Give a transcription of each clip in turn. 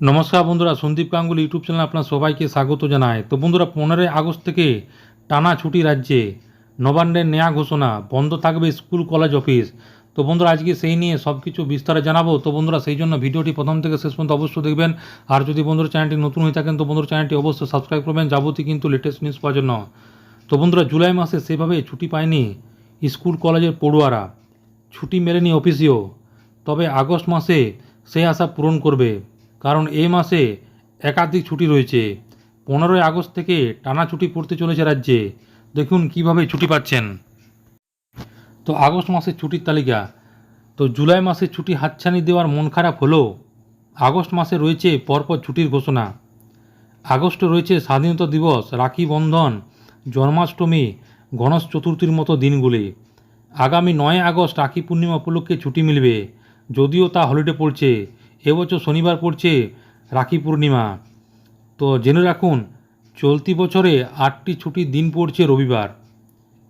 নমস্কার বন্ধুরা, Sandeep Ganguly YouTube channel আপনার সবাইকে স্বাগত জানায় তো বন্ধুরা, পনেরোই আগস্ট থেকে টানা ছুটি রাজ্যে নবান্নের নেয়া ঘোষণা, বন্ধ থাকবে স্কুল, কলেজ, অফিস। তো বন্ধুরা, আজকে সেই নিয়ে সব কিছু বিস্তারে জানাব। তো বন্ধুরা, সেই জন্য ভিডিওটি প্রথম থেকে শেষ পর্যন্ত অবশ্যই দেখবেন। আর যদি বন্ধুরা চ্যানেলটি নতুন হয়ে থাকেন, তো বন্ধুরা চ্যানেলটি অবশ্যই সাবস্ক্রাইব করবেন। যাবতীয় কিন্তু লেটেস্ট নিউজ পাওয়ার জন্য। তো বন্ধুরা, জুলাই মাসে সেভাবে ছুটি পায়নি স্কুল, কলেজের পড়ুয়ারা। ছুটি মেলেনি অফিসেও। তবে আগস্ট মাসে সেই আশা পূরণ করবে। কারণ এই মাসে একাধিক ছুটি রয়েছে। পনেরোই আগস্ট থেকে টানা ছুটি পড়তে চলেছে রাজ্যে। দেখুন কীভাবে ছুটি পাচ্ছেন। তো আগস্ট মাসের ছুটির তালিকা। তো জুলাই মাসে ছুটি হাতছানি দেওয়ার মন খারাপ হলেও আগস্ট মাসে রয়েছে পরপর ছুটির ঘোষণা। আগস্টে রয়েছে স্বাধীনতা দিবস, রাখি বন্ধন, জন্মাষ্টমী, গণেশ চতুর্থীর মতো দিনগুলি। আগামী নয় আগস্ট রাখি পূর্ণিমা উপলক্ষে ছুটি মিলবে। যদিও তা হলিডে পড়ছে। এবছর শনিবার পড়ছে রাখি পূর্ণিমা। তো জেনে রাখুন, চলতি বছরে আটটি ছুটির দিন পড়ছে রবিবার।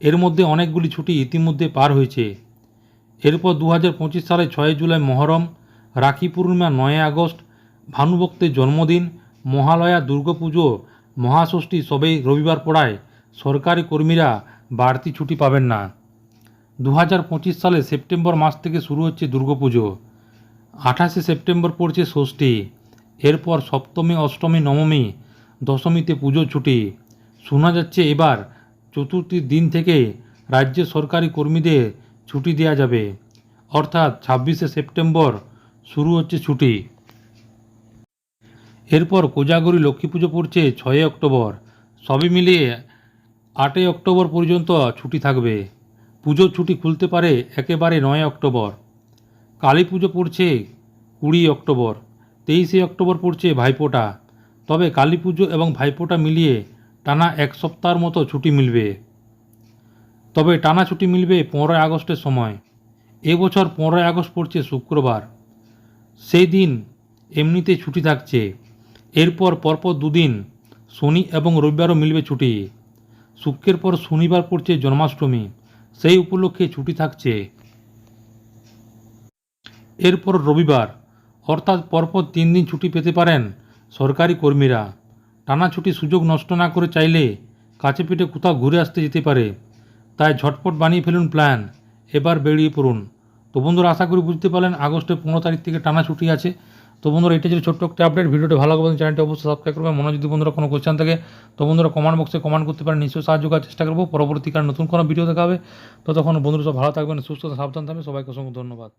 এর মধ্যে অনেকগুলি ছুটি ইতিমধ্যে পার হয়েছে। এরপর দু হাজার পঁচিশ সালে ছয় জুলাই মহরম, রাখি পূর্ণিমা নয় আগস্ট, ভানুভক্তের জন্মদিন, মহালয়া দুর্গাপুজো, মহাষষ্ঠী সবেই রবিবার পড়ায় সরকারি কর্মীরা বাড়তি ছুটি পাবেন না। দু হাজার পঁচিশ সালে সেপ্টেম্বর মাস থেকে শুরু হচ্ছে দুর্গাপুজো। আঠাশে সেপ্টেম্বর পড়ছে ষষ্ঠী। এরপর সপ্তমী, অষ্টমী, নবমী, দশমীতে পুজো ছুটি। শোনা যাচ্ছে এবার চতুর্থীর দিন থেকে রাজ্য সরকারি কর্মীদের ছুটি দেওয়া যাবে। অর্থাৎ ছাব্বিশে সেপ্টেম্বর শুরু হচ্ছে ছুটি। এরপর কোজাগরি লক্ষ্মী পুজো পড়ছে ছয় অক্টোবর। সবই মিলিয়ে আটই অক্টোবর পর্যন্ত ছুটি থাকবে। পুজোর ছুটি খুলতে পারে একেবারে নয় অক্টোবর। কালী পুজো পড়ছে কুড়ি অক্টোবর, তেইশে অক্টোবর পড়ছে ভাইফোঁটা। তবে কালী পুজো এবং ভাইফোঁটা মিলিয়ে টানা এক সপ্তাহের মতো ছুটি মিলবে। তবে টানা ছুটি মিলবে পনেরোই আগস্টের সময়। এবছর পনেরোই আগস্ট পড়ছে শুক্রবার। সেই দিন এমনিতে ছুটি থাকছে। এরপর পরপর দুদিন শনি এবং রবিবারও মিলবে ছুটি। শুক্রের পর শনিবার পড়ছে জন্মাষ্টমী। সেই উপলক্ষে ছুটি থাকছে। এরপর রবিবার, অর্থাৎ পরপর তিন দিন ছুটি পেতে পারেন সরকারি কর্মীরা। টানা ছুটি সুযোগ নষ্ট না করে চাইলে কাছে পিঠে কোথাও ঘুরে আসতে যেতে পারে। তাই ঝটপট বানিয়ে ফেলুন প্ল্যান। এবার বেরিয়ে পড়ুন। তো বন্ধুরা, আশা করি বুঝতে পারলেন, আগস্টের পনেরো তারিখ থেকে টানা ছুটি আছে। তো বন্ধুরা এটা যদি ছোট্ট একটা আপডেট ভিডিওটি ভালো লাগবে চ্যানেলটি অবশ্যই সাবস্ক্রাইব করবেন। মনে যদি বন্ধুরা কোনো কোয়েশ্চেন থাকে, তো বন্ধুরা কমেন্ট বক্সে কমেন্ট করতে পারেন। নিশ্চয়ই সাহায্য করার চেষ্টা করব। পরবর্তীকালে নতুন কোনো ভিডিও দেখাবে তো তখন বন্ধুরা সব ভালো থাকবেন, সুস্থ সাবধান থাকবেন। সবাইকে অসংখ্য ধন্যবাদ।